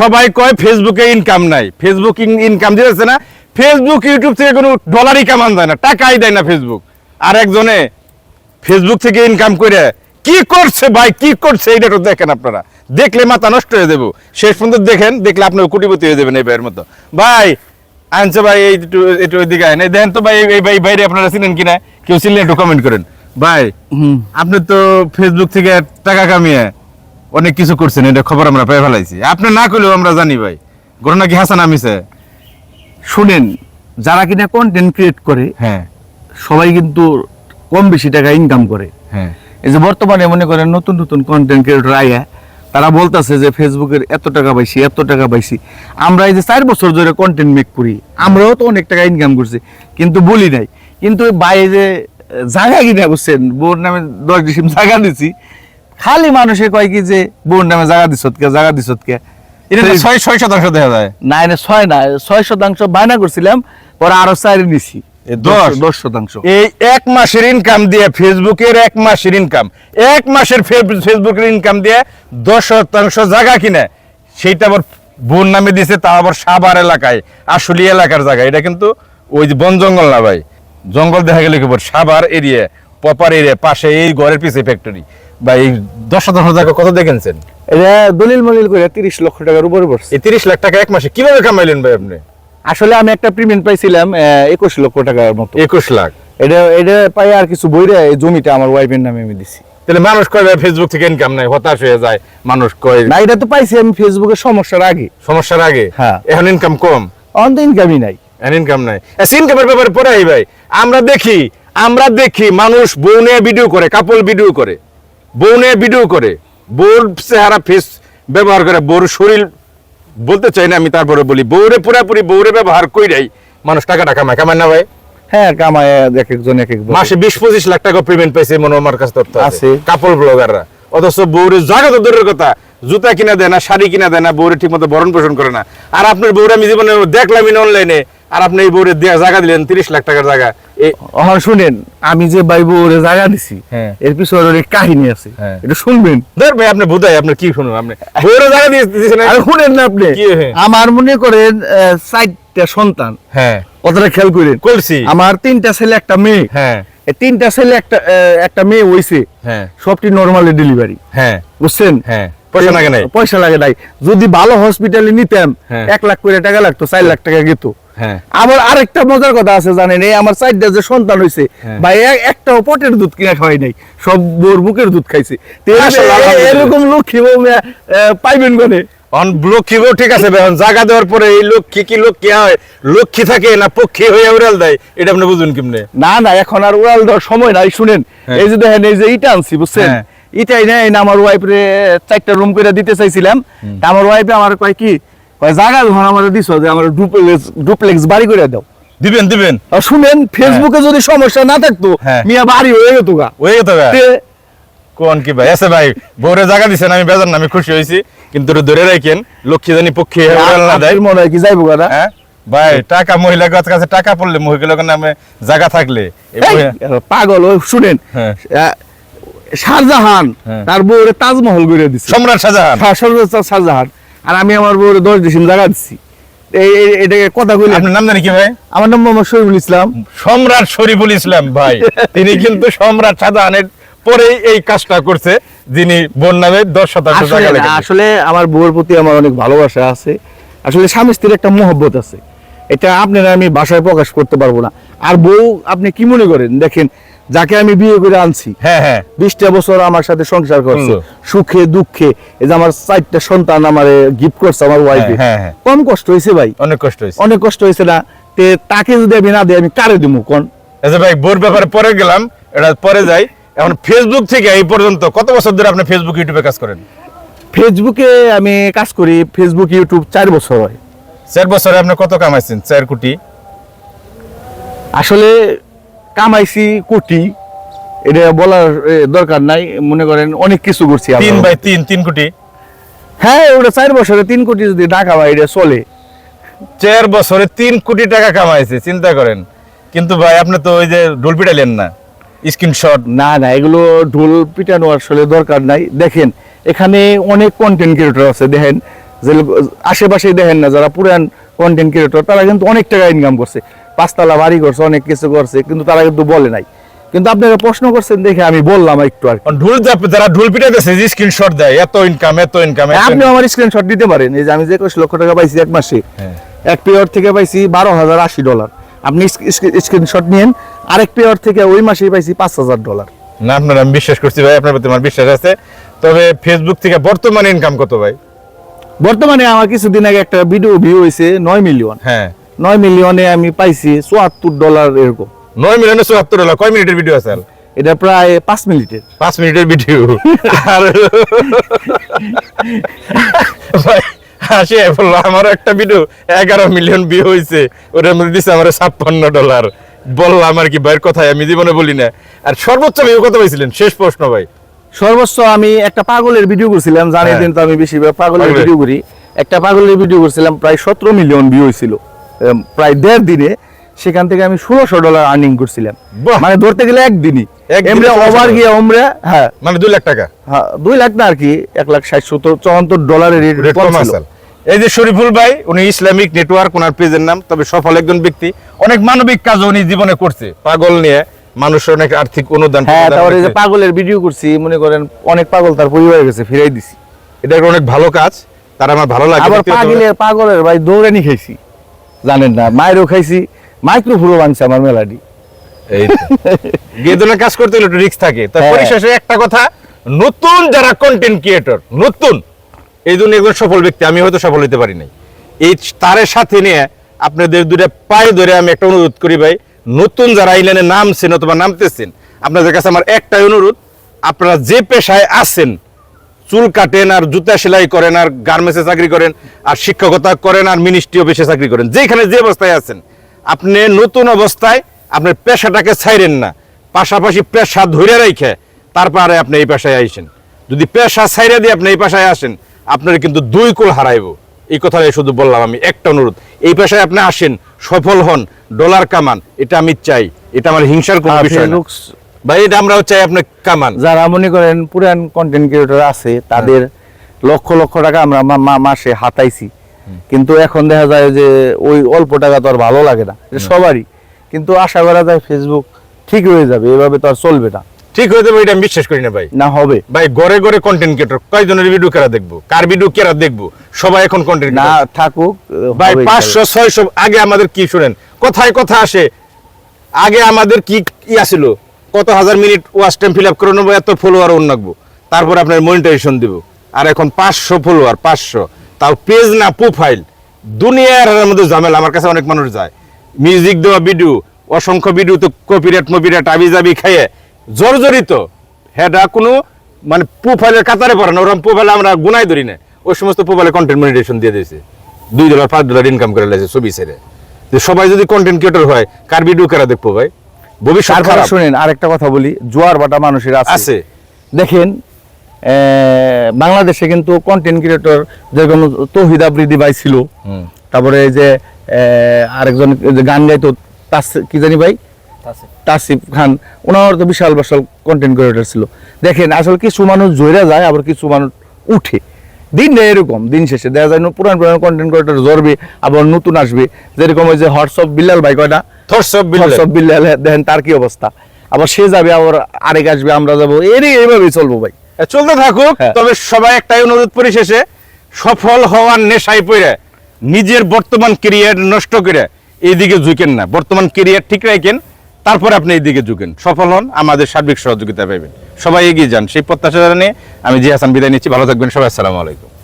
সবাই কয় ফেসবুকে ইনকাম নাই। ফেসবুক ইনকাম দিতেছে না। ফেসবুক ইউটিউব থেকে কোনো ডলারই কামান যায় না টাকাই দেয় না ফেসবুক আর একজনে ফেসবুক থেকে ইনকাম করে কি করছে ভাই কি করছে? এটা তো দেখেন আপনারা। দেখলে মাথা নষ্ট হয়ে যাব। শেষ পর্যন্ত দেখেন দেখলে আপনার কোটিপতি হয়ে যাবেন এই ভাইয়ের মতো। ভাই আনছে ভাই এই একটু একটু ওইদিকে আয়। দেখেন তো ভাই এই ভাই বাইরে আপনারা চিনেন কিনা? কেউ চিনলে একটু কমেন্ট করেন। ভাই আপনি তো ফেসবুক থেকে টাকা কামিয়ে অনেক কিছু করছেন এটা খবর আমরা পেয়ে ফেলাইছি। আপনি না করলেও আমরা জানি ভাই। ঘটনা কি হাসান আমিছে? শুনেন যারা কিনা কন্টেন্ট ক্রিয়েট করে হ্যাঁ। সবাই কিন্তু কম বেশি টাকা ইনকাম করে। হ্যাঁ। এই যে বর্তমানে মনে করেন নতুন নতুন কন্টেন্ট ক্রিয়েটর আইয়া তারা বলতেছে যে ফেসবুকের এত টাকা পাইছি এত টাকা পাইছি। আমরা এই যে চার বছর ধরে কন্টেন্ট মেক করি আমরাও তো অনেক টাকা ইনকাম করছি কিন্তু বলি নাই। কিন্তু বাইরে যে জায়গা কিনা বুঝছেন বোর নামে দশ ডিসিম জায়গা দিছি খালি মানুষে কয় কি যে বোন নামে জায়গা দিছত কে জায়গা দিছত কে? এটা ছয় ছয় শতাংশ দেখা যায়। না এটা ছয় না ছয় শতাংশ বায়না করছিলাম পরে আরও চার নিছি। দশ? দশ শতাংশ। এই এক মাসের ইনকাম দিয়ে ফেসবুকের এক মাসের ইনকাম এক মাসের ফেসবুকের ইনকাম দিয়ে দশ শতাংশ জায়গা কিনে সেইটা আবার বোন নামে দিয়েছে তা আবার সাবার এলাকায় আসলি এলাকার জায়গা। এটা কিন্তু ওই যে বন জঙ্গল না ভাই? জঙ্গল দেখা গেলে কি সাবার এরিয়া পপার এরিয়া পাশে এই ঘরের পিছে ফ্যাক্টরি বা এই দশ শতাংশ জায়গা কত দেখেছেন এটা দলিল মলিল করে তিরিশ লক্ষ টাকার উপরে পড়ছে। এই তিরিশ লাখ টাকা এক মাসে কীভাবে কামাইলেন ভাই আপনি? আসলে আমি একটা পেমেন্ট পাইছিলাম একুশ লক্ষ টাকার মতো। একুশ লাখ। এটা এটা পাই আর কিছু বইরে এই জমিটা আমার ওয়াইফের নামে আমি দিছি। তাহলে মানুষ কয় ভাই ফেসবুক থেকে ইনকাম নাই হতাশ হয়ে যায়। মানুষ কয় না এটা তো পাইছি আমি ফেসবুকের সমস্যার আগে। সমস্যার আগে? হ্যাঁ। এখন ইনকাম কম? অন্ত ইনকামই নাই। ইনকাম নাই। ইনকামের ব্যাপারে পরে ভাই। আমরা দেখি আমরা দেখি মানুষ বউ নিয়ে ভিডিও করে কাপল ভিডিও করে। বউ নিয়ে ভিডিও করে। বউর চেহারা ফেস ব্যবহার করে বউর শরীর বলতে চাই না আমি তারপরে বলি। বউরে পুরাপুরি বউরে ব্যবহার কইরাই মানুষ টাকা টাকা কামায়। কামায় না ভাই? হ্যাঁ কামায় এক একজন এক এক মাসে বিশ পঁচিশ লাখ টাকা পেমেন্ট পাইছে মনে আমার কাছে তথ্য আছে। কাপল ব্লগাররা অথচ বউরে জায়গা তো দূরের কথা। জুতা কিনা দেয় না শাড়ি কিনা দেয় না বউরে ঠিক মতো বরণ পোষণ করে না। আর আপনার বউরে আমি জীবনে দেখলাম অনলাইনে আর আপনি এই জায়গা দিলেন তিরিশ লাখ টাকার জায়গা। এখন শুনেন আমি যে ওরে জায়গা দিছি হ্যাঁ। এর পিছনে অনেক কাহিনী আছে। হ্যাঁ। এটা শুনবেন। ধর ভাই আপনি আপনি কি শুনুন? আপনি জায়গা দিয়েছেন আর শুনেন না আপনি। আমার মনে করেন চারটা সন্তান। হ্যাঁ। খেয়াল করেন। করছি আমার তিনটা ছেলে একটা মেয়ে। হ্যাঁ। তিনটা ছেলে একটা একটা মেয়ে হইছে। হ্যাঁ। সবটি নর্মালি ডেলিভারি হ্যাঁ। বুঝছেন? হ্যাঁ। পয়সা লাগে নাই? পয়সা লাগে নাই। যদি ভালো হসপিটালে নিতাম হ্যাঁ। এক লাখ করে টাকা লাগতো চার লাখ টাকা গেত। হ্যাঁ আমার আরেকটা মজার কথা আছে জানেন এই আমার চারটা যে সন্তান হয়েছে হ্যাঁ। ভাই এক- একটাও পটের দুধ কিনা খাওয়াই নাই সব বোর বুকের দুধ খাইছে এরকম-। লক্ষ্মী বউ পাইবেন কোনে অন লক্ষ্মী বউ ঠিক আছে জায়গা দেওয়ার পরে এই লক্ষ্মী কি লক্ষ্মী হয় লক্ষ্মী থাকে না পক্ষী হয়ে উড়াল দেয় এটা আপনি বুঝুন কেমনে না না এখন আর উড়াল দেওয়ার সময় নাই শুনেন হ্যাঁ। এই যে দেখেন এই যে ইটা আনছি বুঝছেন হ্যাঁ। ইটাই না আমার ওয়াইফ রে চারটা রুম করে দিতে চাইছিলাম আমার ওয়াইফে আমার কয় কি জায়গা যখন আমার দিছ যে আমার ডুপ্লেক্স ডুপ্লেক্স বাড়ি করে দাও। দিবেন দিবেন। আর শুনেন ফেসবুকে যদি সমস্যা না থাকতো হ্যাঁ। মিয়া বাড়ি হয়ে যেত গা। ওই তো ভাই কোন কি ভাই? আছে ভাই জায়গা দিছেন আমি বেজার না আমি খুশি হয়েছি কিন্তু ধরে রাখেন লক্ষ্মী জানি পক্ষী না দেয়। মনে হয় কি যাইবো গা হ্যাঁ? ভাই টাকা মহিলা গাছ কাছে টাকা পড়লে মহিলার নামে জায়গা থাকলে। পাগল ও শুনেন হ্যাঁ। শাহজাহান হ্যাঁ। তার বউরে তাজমহল করে দিচ্ছে সম্রাট শাহজাহান। হ্যাঁ, শাহজাহান। আর আমি আমার বউরে দশ ডিসিম জায়গা দিচ্ছি এটাকে কথা কইলে আপনার নাম জানি কি ভাই? আমার নাম মোহাম্মদ শরীফুল ইসলাম। সম্রাট শরীফুল ইসলাম ভাই। তিনি কিন্তু সম্রাট শাহজাহানের পরেই এই কাজটা করছে যিনি বোন নামে দশ শতাংশ আসলে জায়গা আমার বউয়ের প্রতি আমার অনেক ভালোবাসা আছে। আসলে স্বামী স্ত্রীর একটা মহব্বত আছে। এটা আপনারা আমি ভাষায় প্রকাশ করতে পারব না। আর বউ আপনি কি মনে করেন? দেখেন যাকে আমি বিয়ে করে আনছি। হ্যাঁ হ্যাঁ। বিশটা বছর আমার সাথে সংসার করছে। সুখে দুঃখে এই যে আমার চারটা সন্তান আমার গিফট করছে আমার ওয়াইফে হ্যাঁ, হ্যাঁ। কম কষ্ট হয়েছে ভাই। অনেক কষ্ট হয়েছে। অনেক কষ্ট হয়েছে না। তে তাকে যদি আমি না দিই আমি কারে দিব কোন? আচ্ছা ভাই বোর ব্যাপারে পরে গেলাম এটা পরে যাই। এখন ফেসবুক থেকে এই পর্যন্ত কত বছর ধরে আপনি ফেসবুক ইউটিউবে কাজ করেন? ফেসবুকে আমি কাজ করি ফেসবুক ইউটিউব চার বছর হয়। চার বছরে আপনি কত কামাইছেন? চার কোটি? আসলে কামাইছি কোটি এটা বলার দরকার নাই। মনে করেন অনেক কিছু করছি তিন বাই তিন তিন কোটি? হ্যাঁ ওটা চার বছরে তিন কোটি যদি না কামাই এটা চলে। চার বছরে তিন কোটি টাকা কামাইছে চিন্তা করেন। কিন্তু ভাই আপনি তো ওই যে ডোল পিটাইলেন না? স্ক্রিনশট? না না এগুলো ঢোল পিটানো আসলে দরকার নাই। দেখেন এখানে অনেক কন্টেন্ট ক্রিয়েটর আছে দেখেন। যে আশেপাশে দেখেন না যারা পুরান কন্টেন্ট ক্রিয়েটর তারা কিন্তু অনেক টাকা ইনকাম করছে। পাঁচতলা বাড়ি করছে অনেক কিছু করছে কিন্তু তারা কিন্তু বলে নাই। কিন্তু আপনারা প্রশ্ন করছেন দেখে আমি বললাম একটু আর। ঢুল যারা ঢুল পিটাইতেছে যে স্ক্রিনশট দেয় এত ইনকাম এত ইনকাম আপনি আমার স্ক্রিনশট দিতে পারেন এই যে আমি যে একুশ লক্ষ টাকা পাইছি এক মাসে। হ্যাঁ। এক পেয়ার থেকে পাইছি বারো হাজার আশি ডলার আপনি স্ক্রিনশট নিয়েন আরেক পেয়ার থেকে ওই মাসেই পাইছি পাঁচ হাজার ডলার না আপনার আমি বিশ্বাস করছি ভাই আপনার প্রতি আমার বিশ্বাস আছে। তবে ফেসবুক থেকে বর্তমানে ইনকাম কত ভাই? বর্তমানে আমার কিছুদিন আগে একটা ভিডিও ভিউ হয়েছে নয় মিলিয়ন হ্যাঁ। নয় মিলিয়নে আমি পাইছি চুয়াত্তর ডলার এরকম। নয় মিলিয়নে চুয়াত্তর ডলার কয় মিনিটের ভিডিও আছে? এটা প্রায় পাঁচ মিনিটের। পাঁচ মিনিটের ভিডিও আর হাসি বলল আমারও একটা ভিডিও এগারো মিলিয়ন ভিউ হয়েছে ওটার মধ্যে দিচ্ছে আমার ছাপ্পান্ন ডলার বললাম আর কি ভাইয়ের কথাই আমি জীবনে বলি না। আর সর্বোচ্চ ভিউ কত পাইছিলেন? শেষ প্রশ্ন ভাই। সর্বোচ্চ আমি একটা পাগলের ভিডিও করছিলাম জানি হ্যাঁ। দিন তো আমি বেশি পাগলের। ভিডিও করি। একটা পাগলের ভিডিও করছিলাম প্রায় সতেরো মিলিয়ন ভিউ হয়েছিল প্রায় দেড় দিনে সেখান থেকে আমি ষোলোশো ডলার আর্নিং করছিলাম। মানে ধরতে গেলে একদিনই। এমনি ওভার গিয়ে হ্যাঁ। মানে দুই লাখ টাকা? হ্যাঁ, দুই লাখ না আর কি এক লাখ ষাট সত্তর চুয়াত্তর ডলারের রেট কম এই যে শরীফুল ভাই উনি ইসলামিক নেটওয়ার্ক ওনার পেজের নাম তবে সফল একজন ব্যক্তি। অনেক মানবিক কাজ উনি জীবনে করছে। পাগল নিয়ে মানুষের অনেক আর্থিক অনুদান হ্যাঁ তারপরে যে পাগলের ভিডিও করছি মনে করেন অনেক পাগল তার পরিবারে গেছে ফিরাই দিছি। এটা একটা অনেক ভালো কাজ তার আমার ভালো লাগে। আবার পাগলের পাগলের ভাই দৌড়ানি খাইছি। জানেন না মায়েরও খাইছি মাইক্রোফোনও বানছে আমার মেলাডি এই কাজ করতে হলে একটু রিস্ক থাকে। তো হ্যাঁ। পরিশেষে একটা কথা নতুন যারা কন্টেন্ট ক্রিয়েটর নতুন এই জন্য একজন সফল ব্যক্তি আমি হয়তো সফল হতে পারি নাই। এই তারের সাথে নিয়ে আপনাদের দুটা পায়ে ধরে আমি একটা অনুরোধ করি ভাই নতুন যারা এই লাইনে নামছেন অথবা নামতেছেন আপনাদের কাছে আমার একটাই অনুরোধ আপনারা যে পেশায় আছেন চুল কাটেন আর জুতা সেলাই করেন আর গার্মেন্টসে চাকরি করেন আর শিক্ষকতা করেন আর মিনিস্ট্রি অফিসে চাকরি করেন। যেখানে যে অবস্থায় আছেন আপনি নতুন অবস্থায় আপনার পেশাটাকে ছাইরেন না। পাশাপাশি পেশা ধরে রেখে তারপরে আপনি এই পেশায় আইসেন। যদি পেশা ছাইরে দিয়ে আপনি এই পেশায় আসেন আপনার কিন্তু দুই কুল হারাইব। এই কথাটাই শুধু বললাম আমি একটা অনুরোধ। এই পেশায় আপনি আসেন সফল হন ডলার কামান এটা আমি চাই। এটা আমার হিংসার কোনো বিষয় ভাই এটা আমরাও চাই আপনি কামান। যারা মনে করেন পুরান কন্টেন্ট ক্রিয়েটর আছে তাদের লক্ষ লক্ষ টাকা আমরা মাসে হাতাইছি। কিন্তু এখন দেখা যায় যে ওই অল্প টাকা তো আর ভালো লাগে না। সবারই। কিন্তু আশা করা যায় ফেসবুক ঠিক হয়ে যাবে এভাবে তো আর চলবে না। ঠিক হয়ে যাবে এটা আমি বিশ্বাস করি না ভাই। না হবে। ভাই ঘরে ঘরে কন্টেন্ট ক্রিয়েটর কয়জনের ভিডিও কেরা দেখব? কার ভিডিও কেরা দেখব? সবাই এখন কন্টেন্ট না থাকুক ভাই পাঁচশো ছয়শো আগে আমাদের কি শুনেন? কথায় কথা আসে। আগে আমাদের কি কি আসিল? কত হাজার minute watch time fill up করে নেব, এত ফলোয়ার অন্য রাখব। তারপর আপনার মনিটাইজেশন দিব। আর এখন পাঁচশো ফলোয়ার পাঁচশো। তাও পেজ না প্রোফাইল দুনিয়ার মধ্যে ঝামেলা, আমার কাছে অনেক মানুষ যায়। মিউজিক দেওয়া ভিডিও অসংখ্য ভিডিও তো কপিরেট মপিরেট আবি জাবি খাইয়ে জর্জরিত। হেডা কোনো মানে প্রোফাইলের কাতারে পড়ে না, ওরকম প্রোফাইলে আমরা গুনাই ধরি না। ওই সমস্ত প্রোফাইলে কন্টেন্ট মনিটাইজেশন দিয়ে দিয়েছে। দুই ডলার পাঁচ ডলার ইনকাম করে লাগছে ছবি ছেড়ে। সবাই যদি কন্টেন্ট ক্রিয়েটর হয়, কার ভিডিও কেরা দেখব ভাই? ভবিষ্যৎ খারাপ। শুনেন আরেকটা কথা বলি জোয়ার বাটা মানুষের আছে। দেখেন বাংলাদেশে কিন্তু কন্টেন্ট ক্রিয়েটর যেরকম তহিদ আবৃদি ভাই ছিল। তারপরে এই যে আরেকজন যে গান গাইতো তাস কি জানি ভাই? তাসিফ। খান ওনার তো বিশাল বিশাল কন্টেন্ট ক্রিয়েটর ছিল। দেখেন আসলে কিছু মানুষ জয়রা যায় আবার কিছু মানুষ উঠে। দিন নেই এরকম দিন শেষে। দেখা যায় ন- পুরান পুরান কন্টেন্ট ক্রিয়েটর জ্বরবে আবার নতুন আসবে। যেরকম ওই যে হোয়াটসঅ্যাপ বিল্লাল ভাই কয়টা? দেখেন তার কি অবস্থা? আবার সে যাবে আবার আরেক আসবে আমরা যাব। এর এইভাবেই চলবো ভাই। চলতে থাকুক হ্যাঁ। তবে সবাই একটাই অনুরোধ পরিশেষে সফল হওয়ার নেশায় পড়ে নিজের বর্তমান কেরিয়ার নষ্ট করে এইদিকে ঝুঁকেন না। বর্তমান কেরিয়ার ঠিক রাখেন তারপরে আপনি এইদিকে ঝুঁকেন। সফল হন আমাদের সার্বিক সহযোগিতা পাবেন। সবাই এগিয়ে যান। সেই প্রত্যাশা নিয়ে আমি জি হাসান বিদায় নিচ্ছি। ভালো থাকবেন সবাই আসসালামু আলাইকুম।